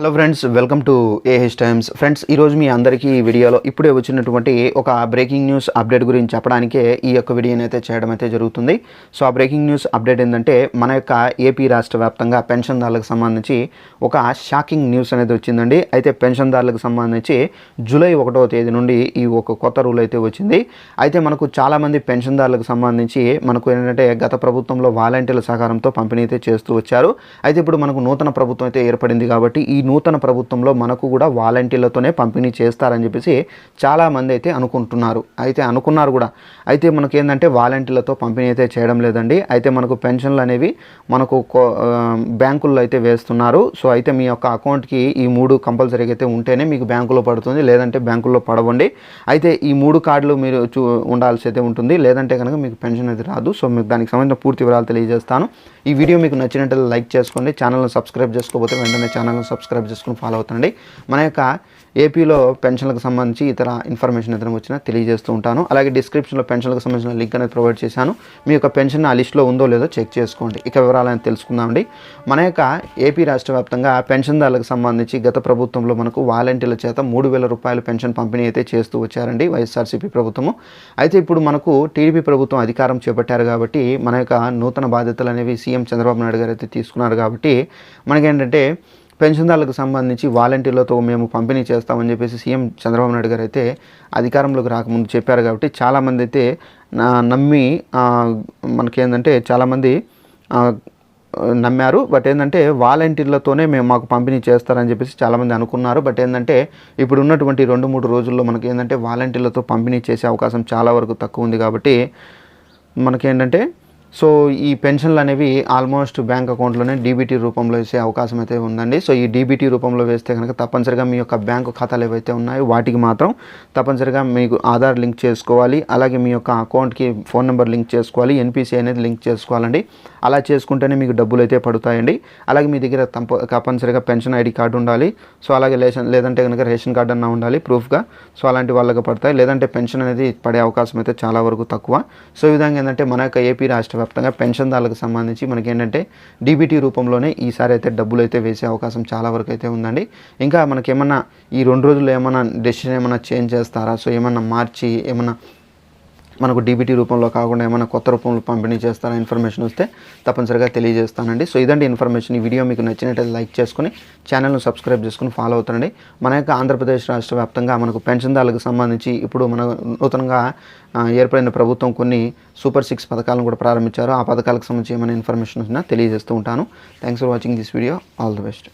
Hello friends welcome to AH times friends ఈరోజు మీ అందరికీ ఈ వీడియోలో ఇప్పుడే వచ్చినటువంటి ఒక బ్రేకింగ్ న్యూస్ అప్డేట్ గురించి చెప్పడానికే ఈ యొక్క వీడియోని అయితే చేయడం అయితే జరుగుతుంది. సో ఆ బ్రేకింగ్ న్యూస్ అప్డేట్ ఏంటంటే మన యొక్క ఏపీ రాష్ట్ర వ్యాప్తంగా పెన్షన్దారులకు సంబంధించి ఒక షాకింగ్ న్యూస్ అనేది వచ్చిందండి. అయితే పెన్షన్దారులకు సంబంధించి జూలై ఒకటో తేదీ నుండి ఈ ఒక కొత్త రూల్ అయితే వచ్చింది. అయితే మనకు చాలామంది పెన్షన్దారులకు సంబంధించి మనకు ఏంటంటే గత ప్రభుత్వంలో వాలంటీర్ల సహకారంతో పంపిణీ అయితే చేస్తూ వచ్చారు. అయితే ఇప్పుడు మనకు నూతన ప్రభుత్వం అయితే ఏర్పడింది కాబట్టి ఈ నూతన ప్రభుత్వంలో మనకు కూడా వాలంటీర్లతోనే పంపిణీ చేస్తారని చెప్పేసి చాలామంది అయితే అనుకుంటున్నారు. అయితే అనుకున్నారు కూడా. అయితే మనకి ఏంటంటే వాలంటీర్లతో పంపిణీ అయితే చేయడం లేదండి. అయితే మనకు పెన్షన్లు అనేవి మనకు కో- బ్యాంకుల్లో అయితే వేస్తున్నారు. సో అయితే మీ యొక్క అకౌంట్కి ఈ మూడు కంపల్సరీగా అయితే ఉంటేనే మీకు బ్యాంకులో పడుతుంది. లేదంటే బ్యాంకుల్లో పడవండి. అయితే ఈ మూడు కార్డులు మీరు చూ ఉండాల్సి అయితే ఉంటుంది. లేదంటే కనుక మీకు పెన్షన్ అయితే రాదు. సో మీకు దానికి సంబంధించిన పూర్తి వివరాలు తెలియజేస్తాను. ఈ వీడియో మీకు నచ్చినట్లయితే లైక్ చేసుకోండి. ఛానల్ని సబ్స్క్రైబ్ చేసుకోకపోతే వెంటనే ఛానల్ని సబ్స్క్రైబ్ చేసుకుని ఫాలో అవుతుండండి. మన యొక్క ఏపీలో పెన్షన్లకు సంబంధించి ఇతర ఇన్ఫర్మేషన్ ఏదైనా వచ్చినా తెలియజేస్తూ ఉంటాను. అలాగే డిస్క్రిప్షన్లో పెన్షన్లకు సంబంధించిన లింక్ అనేది ప్రొవైడ్ చేశాను. మీ యొక్క పెన్షన్ ఆ లిస్టులో ఉందో లేదో చెక్ చేసుకోండి. ఇక వివరాలను తెలుసుకుందామండి. మన యొక్క ఏపీ రాష్ట్ర వ్యాప్తంగా పెన్షన్దారులకు సంబంధించి గత ప్రభుత్వంలో మనకు వాలంటీర్ల చేత మూడు వేల రూపాయల పెన్షన్ పంపిణీ అయితే చేస్తూ వచ్చారండి వైఎస్ఆర్సీపీ ప్రభుత్వము. అయితే ఇప్పుడు మనకు టీడీపీ ప్రభుత్వం అధికారం చేపట్టారు కాబట్టి మన యొక్క నూతన బాధ్యతలు అనేవి సీఎం చంద్రబాబు నాయుడు గారు అయితే తీసుకున్నారు కాబట్టి మనకేంటంటే పెన్షన్దారులకు సంబంధించి వాలంటీర్లతో మేము పంపిణీ చేస్తామని చెప్పేసి సీఎం చంద్రబాబు నాయుడు గారు అయితే అధికారంలోకి రాకముందు చెప్పారు కాబట్టి చాలామంది అయితే నమ్మి ఆ, మనకేంటంటే చాలామంది నమ్మారు. బట్ ఏంటంటే వాలంటీర్లతోనే మేము మాకు పంపిణీ చేస్తారని చెప్పేసి చాలామంది అనుకున్నారు. బట్ ఏంటంటే ఇప్పుడు ఉన్నటువంటి రెండు మూడు రోజుల్లో మనకి ఏంటంటే వాలంటీర్లతో పంపిణీ చేసే అవకాశం చాలా వరకు తక్కువ ఉంది కాబట్టి మనకేంటంటే సో ఈ పెన్షన్లు అనేవి ఆల్మోస్ట్ బ్యాంక్ అకౌంట్లోనే డీబీటీ రూపంలో వేసే అవకాశం అయితే ఉందండి. సో ఈ డీబీటీ రూపంలో వేస్తే కనుక తప్పనిసరిగా మీ యొక్క బ్యాంకు ఖాతాలు ఏవైతే ఉన్నాయో వాటికి మాత్రం తప్పనిసరిగా మీకు ఆధార్ లింక్ చేసుకోవాలి. అలాగే మీ యొక్క అకౌంట్కి ఫోన్ నెంబర్ లింక్ చేసుకోవాలి. ఎన్పిసి అనేది లింక్ చేసుకోవాలండి. అలా చేసుకుంటేనే మీకు డబ్బులు అయితే పడుతాయండి. అలాగే మీ దగ్గర తప్ప తప్పనిసరిగా పెన్షన్ ఐడి కార్డు ఉండాలి. సో అలాగే రేషన్ లేదంటే కనుక రేషన్ కార్డు అన్న ఉండాలి ప్రూఫ్గా. సో అలాంటి వాళ్ళకి పడతాయి. లేదంటే పెన్షన్ అనేది పడే అవకాశం అయితే చాలా వరకు తక్కువ. సో ఈ విధంగా ఏంటంటే మన యొక్క ఏపీ రాష్ట్ర వ్యాప్తంగా పెన్షన్దారులకు సంబంధించి మనకి ఏంటంటే డీబీటీ రూపంలోనే ఈసారి అయితే డబ్బులు అయితే వేసే అవకాశం చాలా వరకు అయితే ఉందండి. ఇంకా మనకేమన్నా ఈ రెండు రోజుల్లో ఏమైనా డెసిషన్ ఏమైనా చేంజ్ చేస్తారా? సో ఏమన్నా మార్చి ఏమన్నా మనకు డీబీటీ రూపంలో కాకుండా ఏమైనా కొత్త రూపంలో పంపిణీ చేస్తారా ఇన్ఫర్మేషన్ వస్తే తప్పనిసరిగా తెలియజేస్తానండి. సో ఇదండి ఇన్ఫర్మేషన్. ఈ వీడియో మీకు నచ్చినట్లయితే లైక్ చేసుకుని ఛానల్ను సబ్స్క్రైబ్ చేసుకుని ఫాలో అవుతానండి మన యొక్క ఆంధ్రప్రదేశ్ రాష్ట్ర వ్యాప్తంగా మనకు పెన్షన్దారులకు సంబంధించి ఇప్పుడు మన నూతనంగా ఏర్పడిన ప్రభుత్వం కొన్ని సూపర్ సిక్స్ పథకాలను కూడా ప్రారంభించారు. ఆ పథకాలకు సంబంధించి ఏమైనా ఇన్ఫర్మేషన్ వచ్చినా తెలియజేస్తూ ఉంటాను. Thanks for watching this video all the best